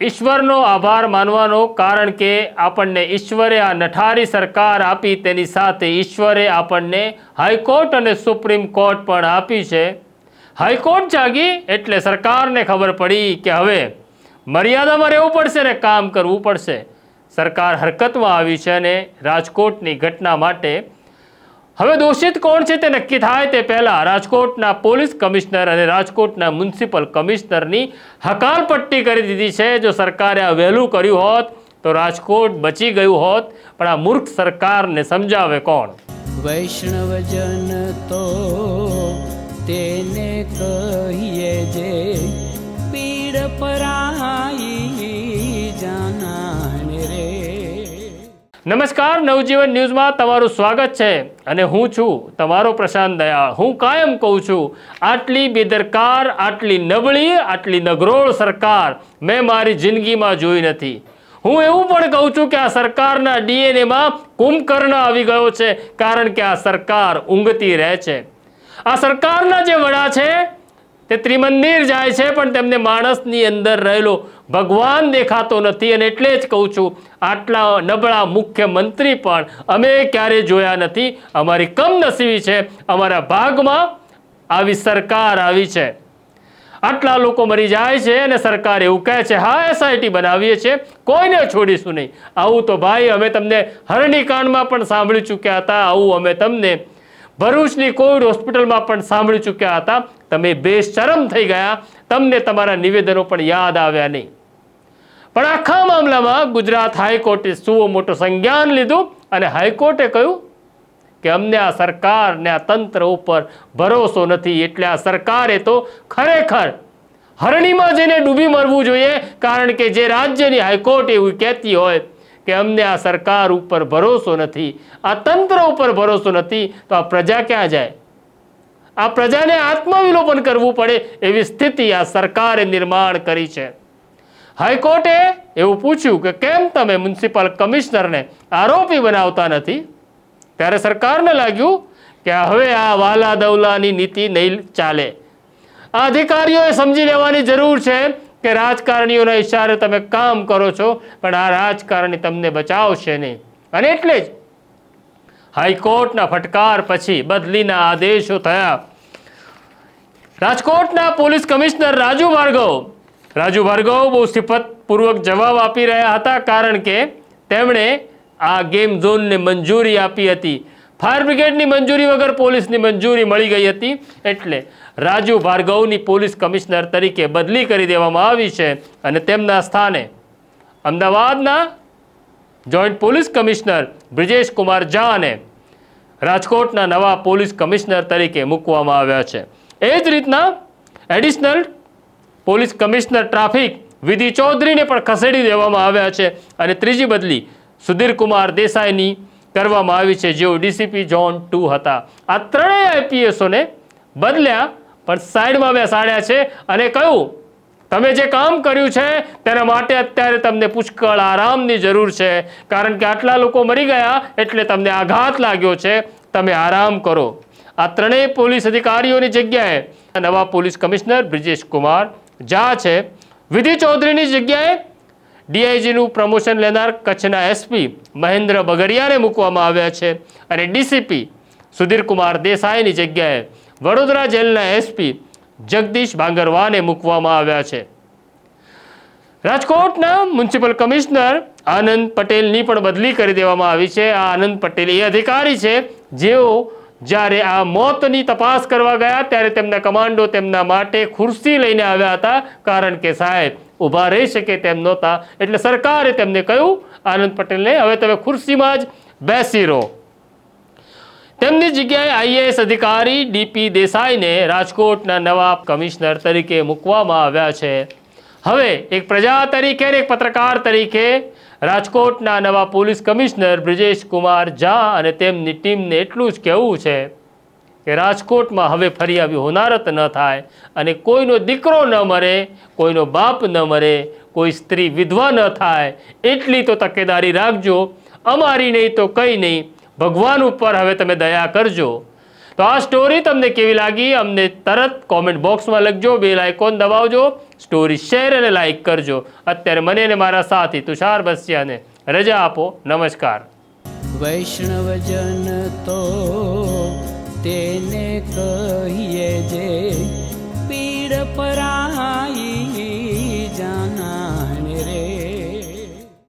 ઈશ્વરનો આભાર માનવાનો કારણ કે આપણને ઈશ્વરે આ નઠારી સરકાર આપી, તેની સાથે ઈશ્વરે આપણને હાઈકોર્ટ અને સુપ્રીમ કોર્ટ પણ આપી છે. હાઈકોર્ટ જાગી એટલે સરકારને ખબર પડી કે હવે મર્યાદામાં રહેવું પડશે ને કામ કરવું પડશે. સરકાર હરકતમાં આવી છે અને રાજકોટની ઘટના માટે હવે દોષિત કોણ છે તે નક્કી થાય તે પહેલાં રાજકોટના પોલીસ કમિશનર અને રાજકોટના મ્યુનિસિપલ કમિશનરની હકાલપટ્ટી કરી દીધી છે. જો સરકારે આ વહેલું કર્યું હોત, તો રાજકોટ બચી ગયું હોત. પણ આ મૂર્ખ સરકારને સમજાવે કોણ? વૈષ્ણવજન તો તેને કહીએ જે નમસ્કાર, નવજીવન ન્યૂઝમાં તમારું સ્વાગત છે અને હું છું તમારો પ્રશાંત દયાળ. હું કાયમ કહું છું, આટલી બેદરકાર, આટલી નબળી, આટલી નગરોળ સરકાર મેં મારી જિંદગીમાં જોઈ નથી. હું એવું પણ કહું છું કે આ સરકારના ડીએનએમાં કુંભકર્ણ આવી ગયો છે કારણ કે આ સરકાર ઊંઘતી રહે છે. આ સરકારના જે વડા છે તે ત્રિમંદિર જાય છે પણ તેમને માણસની અંદર રહેલો ભગવાન દેખાતો નથી અને એટલે જ કહું છું, આટલા નબળા મુખ્યમંત્રી પણ અમે ક્યારેય જોયા નથી. અમારી કમનસીબી છે, અમારા ભાગમાં આવી સરકાર આવી છે. આટલા લોકો મરી જાય છે અને સરકાર એવું કહે છે, હા એસઆઈટી બનાવીએ છીએ, કોઈને છોડીશું નહીં. આવું તો ભાઈ અમે તમને હરણીકાંડમાં પણ સાંભળી ચૂક્યા હતા, આવું અમે તમને ભરૂચની કોવિડ હોસ્પિટલમાં પણ સાંભળી ચૂક્યા હતા. તમે બેશરમ થઈ ગયા, તમને તમારા નિવેદનો પણ યાદ આવ્યા નહીં. પણ આખા મામલામાં ગુજરાત હાઈકોર્ટે સુઓ મોટું સંજ્ઞાન લીધું અને હાઈકોર્ટે કહ્યું કે અમને આ સરકારને આ તંત્ર ઉપર ભરોસો નથી. એટલે આ સરકારે તો ખરેખર હરણીમાં જઈને ડૂબી મરવું જોઈએ, કારણ કે જે રાજ્યની હાઈકોર્ટ એવું કહેતી હોય કે અમને આ સરકાર ઉપર ભરોસો નથી, આ તંત્ર ઉપર ભરોસો નથી, તો આ પ્રજા ક્યાં જાય? આ પ્રજાને આત્મવિલોપન કરવું પડે એવી સ્થિતિ આ સરકારે નિર્માણ કરી છે. હાઈકોર્ટે એવું પૂછ્યું કે કેમ તમે મ્યુનિસિપલ કમિશનરને આરોપી બનાવતા નથી? ત્યારે સરકારને લાગ્યું કે હવે આ વાલા દવલાની નીતિ નહીં ચાલે. આ અધિકારીઓએ સમજી લેવાની જરૂર છે કે રાજકારણીઓના ઈશારે તમે કામ કરો છો, પણ આ રાજકારણી તમને બચાવશે નહીં. અને એટલે જ હાઈકોર્ટના ફટકાર પછી બદલીના આદેશો થયા. રાજકોટના પોલીસ કમિશનર રાજુ ભાર્ગવ રાજુ ભાર્ગવ બહુ સિફતપૂર્વક જવાબ આપી રહ્યા હતા કારણ કે તેમણે આ ગેમ ઝોનને મંજૂરી આપી હતી. ફાયર બ્રિગેડની મંજૂરી વગર પોલીસની મંજૂરી મળી ગઈ હતી એટલે રાજુ ભાર્ગવની પોલીસ કમિશનર તરીકે બદલી કરી દેવામાં આવી છે અને તેમના સ્થાને અમદાવાદના joint police commissioner Brijesh Kumar ઝાને રાજકોટના નવા પોલીસ કમિશનર તરીકે મૂકવામાં આવ્યા છે. એ જ રીતના એડિશનલ પોલીસ કમિશનર ટ્રાફિક વિધિ ચૌધરીને પણ ખસેડી દેવામાં આવ્યા છે અને ત્રીજી બદલી સુધીર કુમાર દેસાઈની કરવામાં આવી છે, જેઓ ડીસીપી ઝોન ટુ હતા. આ ત્રણેય આઈપીએસોને બદલ્યા, પણ સાઈડમાં બેસાડ્યા છે અને કહ્યું, તમે જે કામ કર્યું છે, તેના માટે અત્યારે તમને પુષ્કળ આરામની જરૂર છે. કારણ કે આટલા લોકો મરી ગયા એટલે તમને આઘાત લાગ્યો છે. તમે આરામ કરો. આ ત્રણેય પોલીસ અધિકારીઓની જગ્યાએ નવા પોલીસ કમિશનર બ્રિજેશ કુમાર ઝા છે. વિધિ ચૌધરીની જગ્યાએ ડીઆઈજીનું પ્રમોશન લેનાર કચ્છના એસપી મહેન્દ્ર બગડિયાને મૂકવામાં આવ્યા છે અને ડીસીપી સુધીર કુમાર દેસાઈની જગ્યાએ વડોદરા જેલના એસપી જગદીશ ભાંગરવાને મૂકવામાં આવ્યા છે. રાજકોટના મ્યુનિસિપલ કમિશનર આનંદ પટેલની પણ બદલી કરી દેવામાં આવી છે. આ આનંદ પટેલ એ અધિકારી છે. જેઓ જ્યારે આ મોતની તપાસ કરવા ગયા ત્યારે તેમના કમાન્ડો તેમના માટે ખુરશી લઈને આવ્યા હતા. કારણ કે સાહેબ, ઊભા રહી શકે તેમ નહોતા. એટલે સરકારે તેમને કહ્યું, આનંદ પટેલને હવે તમે ખુરશીમાં જ બેસી રહો. તેમની જગ્યાએ આઈએએસ અધિકારી ડીપી દેસાઈને રાજકોટના નવા કમિશનર તરીકે મૂકવામાં આવ્યા છે. હવે એક પ્રજા તરીકે એક પત્રકાર તરીકે રાજકોટના નવા પોલીસ કમિશનર બ્રિજેશ કુમાર ઝા અને તેમની ટીમને એટલું જ કહેવું છે કે રાજકોટમાં હવે ફરી આવી હોનારત ન થાય અને કોઈનો દીકરો ન મરે, કોઈનો બાપ ન મરે, કોઈ સ્ત્રી વિધવા ન થાય, એટલી તો તકેદારી રાખજો. અમારી નહીં તો કંઈ નહીં. ભગવાન ઉપર હવે તમે દયા કરજો. તો આ સ્ટોરી તમને કેવી લાગી? અમને તરત કોમેન્ટ બોક્સમાં લખજો બેલ આઇકોન દબાવજો સ્ટોરી શેર અને લાઇક કરજો. અત્યારે મને અને મારા સાથી તુષાર બસિયાને રજા આપો. નમસ્કાર. વૈષ્ણવજન તો તેને કહીએ જે પીડ પરાઈ